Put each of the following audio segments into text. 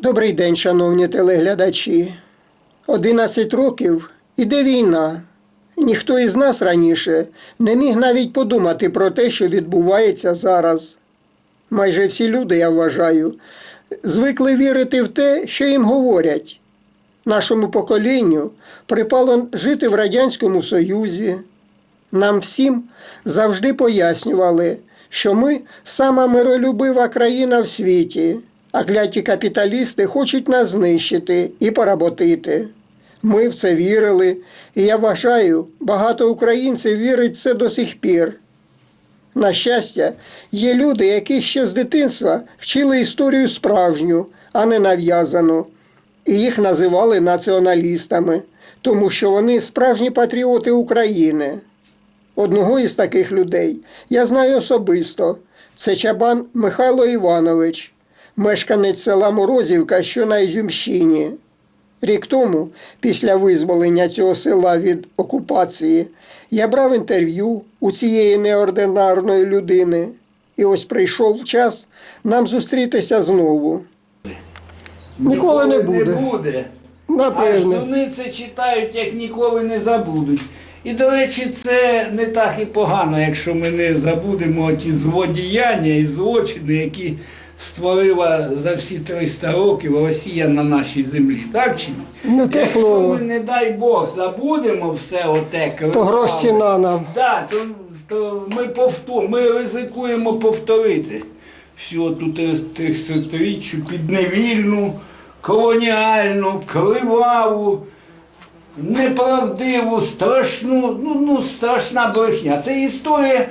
Добрий день, шановні телеглядачі. 11 років іде війна. Ніхто із нас раніше не міг навіть подумати про те, що відбувається зараз. Майже всі люди, я вважаю, звикли вірити в те, що їм говорять. Нашому поколінню припало жити в Радянському Союзі. Нам всім завжди пояснювали, що ми сама миролюбива країна в світі, а кляті капіталісти хочуть нас знищити і поработити. Ми в це вірили, і я вважаю, багато українців вірить в це до сих пір. На щастя, є люди, які ще з дитинства вчили історію справжню, а не нав'язану, і їх називали націоналістами, тому що вони справжні патріоти України. Одного із таких людей я знаю особисто. Це чабан Михайло Іванович, мешканець села Морозівка, що на Ізюмщині. Рік тому, після визволення цього села від окупації, я брав інтерв'ю у цієї неординарної людини. І ось прийшов час нам зустрітися знову. Ніколи не буде. не буде. А Напевне. ждуни це читають, як ніколи не забудуть. І, до речі, це не так і погано, якщо ми не забудемо ті злодіяння і злочини, які створила за всі 300 років Росія на нашій землі. Так чи ні? Не те якщо слово. ми, не дай Бог, забудемо все оте, То грош криваве, ціна нам. Да, то, то ми повтор, ми ризикуємо повторити всю ту 300-річчю підневільну, колоніальну, криваву, неправдиву, страшну, ну, ну страшна брехня. Це історія,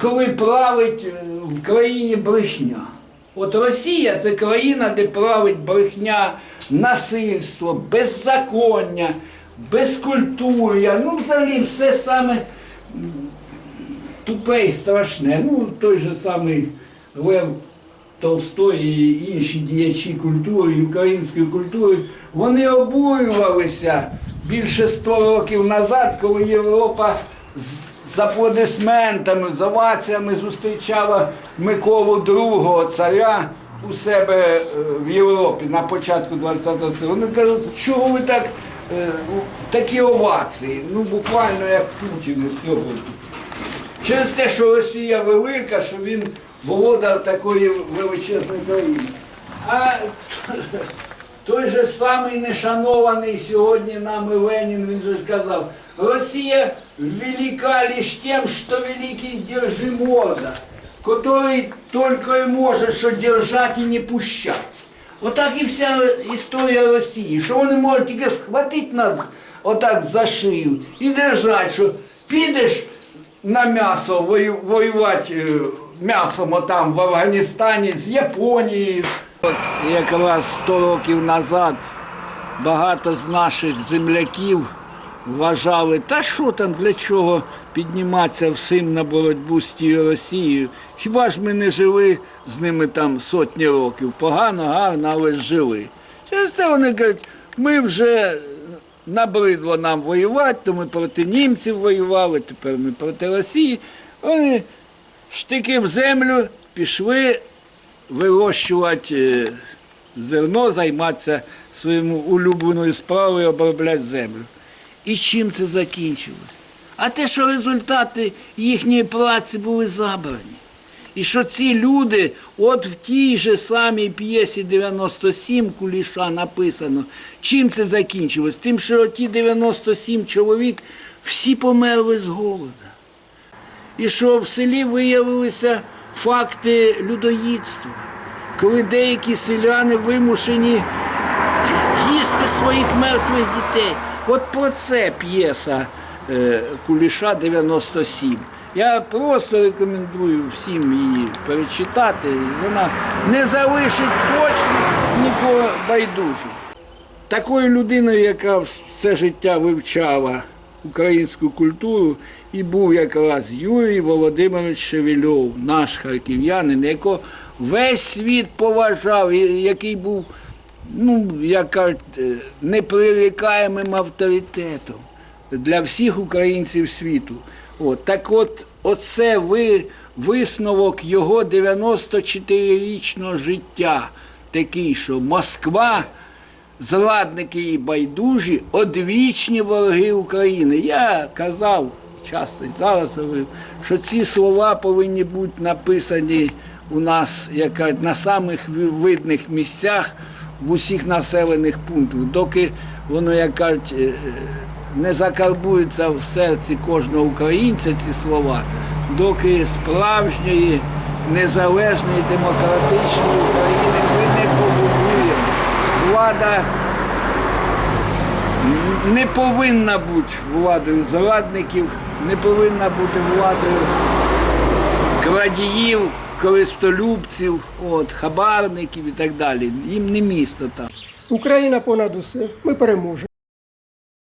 коли править е, в країні брехня. От Росія це країна, де править брехня, насильство, беззаконня, безкультуря, ну взагалі все саме тупе і страшне. Ну, той же самий Лев Толстой і інші діячі культури, і української культури, вони обурювалися більше ста років назад, коли Європа з- аплодисментами, з оваціями зустрічала Миколу II, царя у себе е, в Європі на початку ХХ століття. Вони кажуть, чого ви так, е, такі овації? Ну, буквально як Путін сьогодні. Через те, що Росія велика, що він володар такої величезної країни. А той же самий нешанований сьогодні нами Ленін, він же ж казав, Росія велика лишь тем, что великий держимода, который только и может що держать і не пущать. Отак і вся історія Росії, що вони можуть тільки схватити нас отак за шию і держати, що підеш на м'ясо вою- воювати е, м'ясом отам в Афганістані з Японією. От якраз 100 років назад багато з наших земляків вважали, та що там, для чого підніматися всім на боротьбу з тією Росією. Хіба ж ми не жили з ними там сотні років? Погано, гарно, але жили. Через це вони кажуть, ми вже набридло нам воювати, то ми проти німців воювали, тепер ми проти Росії. Вони штики в землю пішли вирощувати е, зерно, займатися своєю улюбленою справою, обробляти землю. І чим це закінчилось? А те, що результати їхньої праці були забрані. І що ці люди, от в тій же самій п'єсі 97 Куліша написано, чим це закінчилось? Тим, що ті 97 чоловік всі померли з голода. І що в селі виявилися факти людоїдства, коли деякі селяни вимушені їсти своїх мертвих дітей. От про це п'єса е, Куліша 97. Я просто рекомендую всім її перечитати. Вона не залишить точно нікого байдужим. Такою людиною, яка все життя вивчала українську культуру, і був якраз Юрій Володимирович Шевельов, наш харків'янин, якого весь світ поважав, який був, ну, як кажуть, е, неприрікаємим авторитетом для всіх українців світу. От, так от, оце ви, висновок його 94-річного життя. такий, що Москва, зрадники і байдужі, одвічні вороги України. Я казав, часто і зараз говорив, що ці слова повинні бути написані у нас як кажуть, на самих видних місцях в усіх населених пунктах, доки воно, як кажуть, е, не закарбується в серці кожного українця ці слова, доки справжньої незалежної демократичної України ми не побудуємо. Влада не повинна бути владою зрадників, не повинна бути владою крадіїв, користолюбців, от, хабарників і так далі. Їм не місто там. Україна понад усе. Ми переможемо.